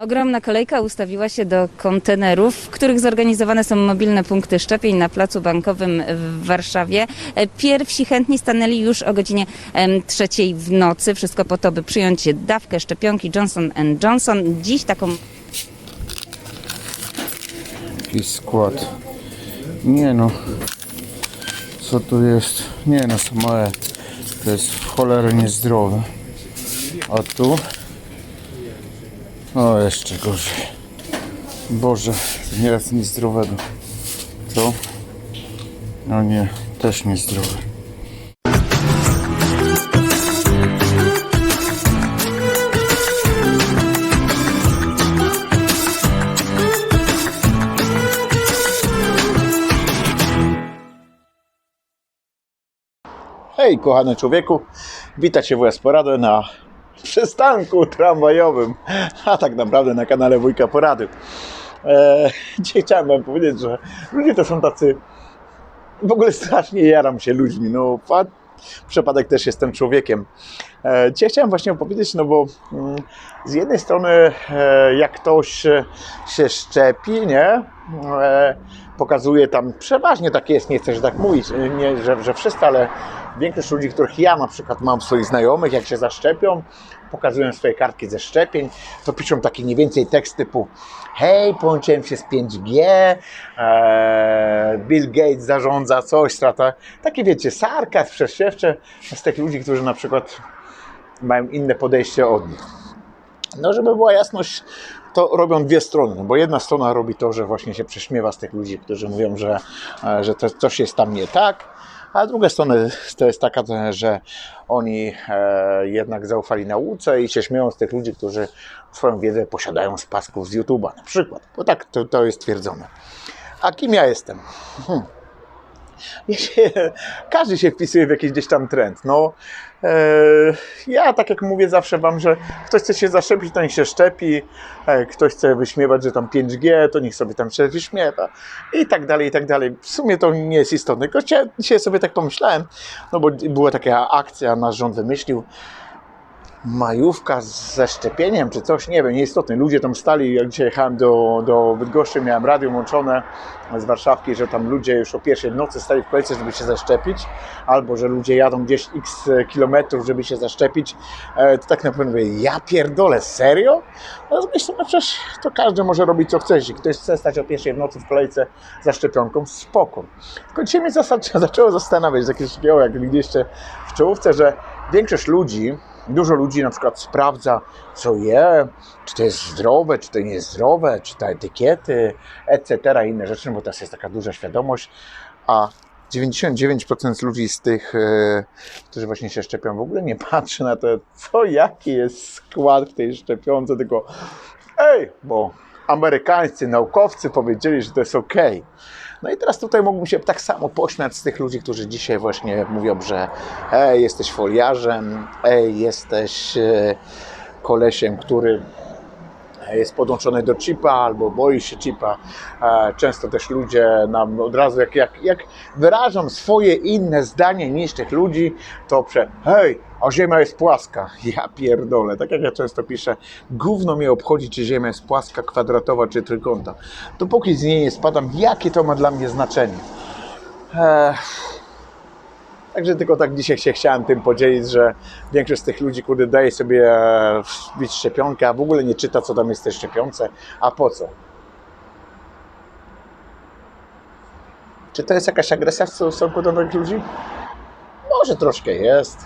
Ogromna kolejka ustawiła się do kontenerów, w których zorganizowane są mobilne punkty szczepień na placu bankowym w Warszawie. E, Pierwsi chętni stanęli już o godzinie trzeciej w nocy. Wszystko po to, by przyjąć dawkę szczepionki Johnson Johnson. Dziś taką Jakiś skład. Nie no. Co tu jest? Nie no, są małe. To jest w cholerę niezdrowe. A tu? O, jeszcze gorzej. Boże, nieraz niezdrowego. To? No nie, też niezdrowe. Hej, kochany człowieku, witam Cię WS Poradę na przystanku tramwajowym, a tak naprawdę na kanale Wujka Porady. E, chciałem Wam powiedzieć, że ludzie to są tacy, w ogóle strasznie jaram się ludźmi, no a przypadek też jestem człowiekiem. E, dzisiaj chciałem właśnie opowiedzieć, no bo mm, z jednej strony e, jak ktoś się szczepi, nie, e, pokazuje tam, przeważnie tak jest, nie chcę, że tak mówić, nie, że, że wszyscy, ale większość ludzi, których ja na przykład mam swoich znajomych, jak się zaszczepią, pokazują swoje kartki ze szczepień, to piszą takie mniej więcej tekst typu hej, połączyłem się z 5G, e, Bill Gates zarządza coś, strata. Takie wiecie, sarkazm przeszczewcze z tych ludzi, którzy na przykład mają inne podejście od nich. No, żeby była jasność, to robią dwie strony, bo jedna strona robi to, że właśnie się prześmiewa z tych ludzi, którzy mówią, że, e, że to, coś jest tam nie tak, a druga strona to jest taka, że oni e, jednak zaufali nauce i się śmieją z tych ludzi, którzy swoją wiedzę posiadają z pasków z YouTube'a na przykład, bo tak to, to jest twierdzone. A kim ja jestem? Hmm. Każdy się wpisuje w jakiś gdzieś tam trend. No, e, ja tak jak mówię zawsze Wam, że ktoś chce się zaszczepić, to niech się szczepi, e, ktoś chce wyśmiewać, że tam 5G, to niech sobie tam się wyśmiewa i tak dalej, i tak dalej. W sumie to nie jest istotne, tylko dzisiaj sobie tak pomyślałem, no bo była taka akcja, nasz rząd wymyślił, majówka ze szczepieniem czy coś, nie wiem, nieistotne. Ludzie tam stali, jak dzisiaj jechałem do, do Bydgoszczy, miałem radio włączone z Warszawki, że tam ludzie już o pierwszej nocy stali w kolejce, żeby się zaszczepić, albo że ludzie jadą gdzieś x kilometrów, żeby się zaszczepić. E, to tak naprawdę mówię, ja pierdolę, serio? No myślę, no przecież to każdy może robić co chce. Jeśli ktoś chce stać o pierwszej nocy w kolejce za szczepionką, spoko. Tylko dzisiaj mnie zasa- zaczęło zastanawiać, jakieś takiego, jak widzieliście w czołówce, że większość ludzi, Dużo ludzi na przykład sprawdza, co je, czy to jest zdrowe, czy to nie jest zdrowe, czy te etykiety, etc. inne rzeczy, bo teraz jest taka duża świadomość, a 99% ludzi z tych, e, którzy właśnie się szczepią, w ogóle nie patrzy na to, co, jaki jest skład w tej szczepionce, tylko ej, bo amerykańscy naukowcy powiedzieli, że to jest ok. No i teraz tutaj mógłbym się tak samo pośmiać z tych ludzi, którzy dzisiaj właśnie mówią, że ej, jesteś foliarzem, ej, jesteś e, kolesiem, który jest podłączony do chipa albo boi się chipa. E, Często też ludzie nam od razu, jak, jak, jak wyrażam swoje inne zdanie niż tych ludzi, to prze hej, a Ziemia jest płaska. Ja pierdolę. Tak jak ja często piszę, gówno mnie obchodzi, czy Ziemia jest płaska, kwadratowa, czy trójkąta. Dopóki z niej nie spadam, jakie to ma dla mnie znaczenie? Eee, Także tylko tak dzisiaj się chciałem tym podzielić, że większość z tych ludzi, kurde, daje sobie e, wbić szczepionkę, a w ogóle nie czyta, co tam jest w tej szczepionce. A po co? Czy to jest jakaś agresja w stosunku do tych ludzi? Może troszkę jest.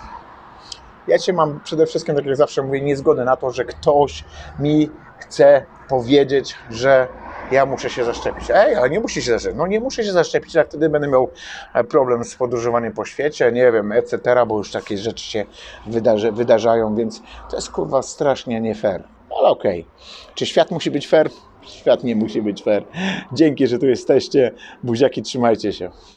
Ja cię mam przede wszystkim, tak jak zawsze mówię, niezgodę na to, że ktoś mi chce powiedzieć, że ja muszę się zaszczepić. Ej, ale nie musi się zaszczepić. No nie muszę się zaszczepić, a wtedy będę miał e, problem z podróżowaniem po świecie, nie wiem, etc., bo już takie rzeczy się wydarzy, wydarzają, więc to jest kurwa strasznie nie fair. Ale okej. Czy świat musi być fair? Świat nie musi być fair. Dzięki, że tu jesteście. Buziaki, trzymajcie się.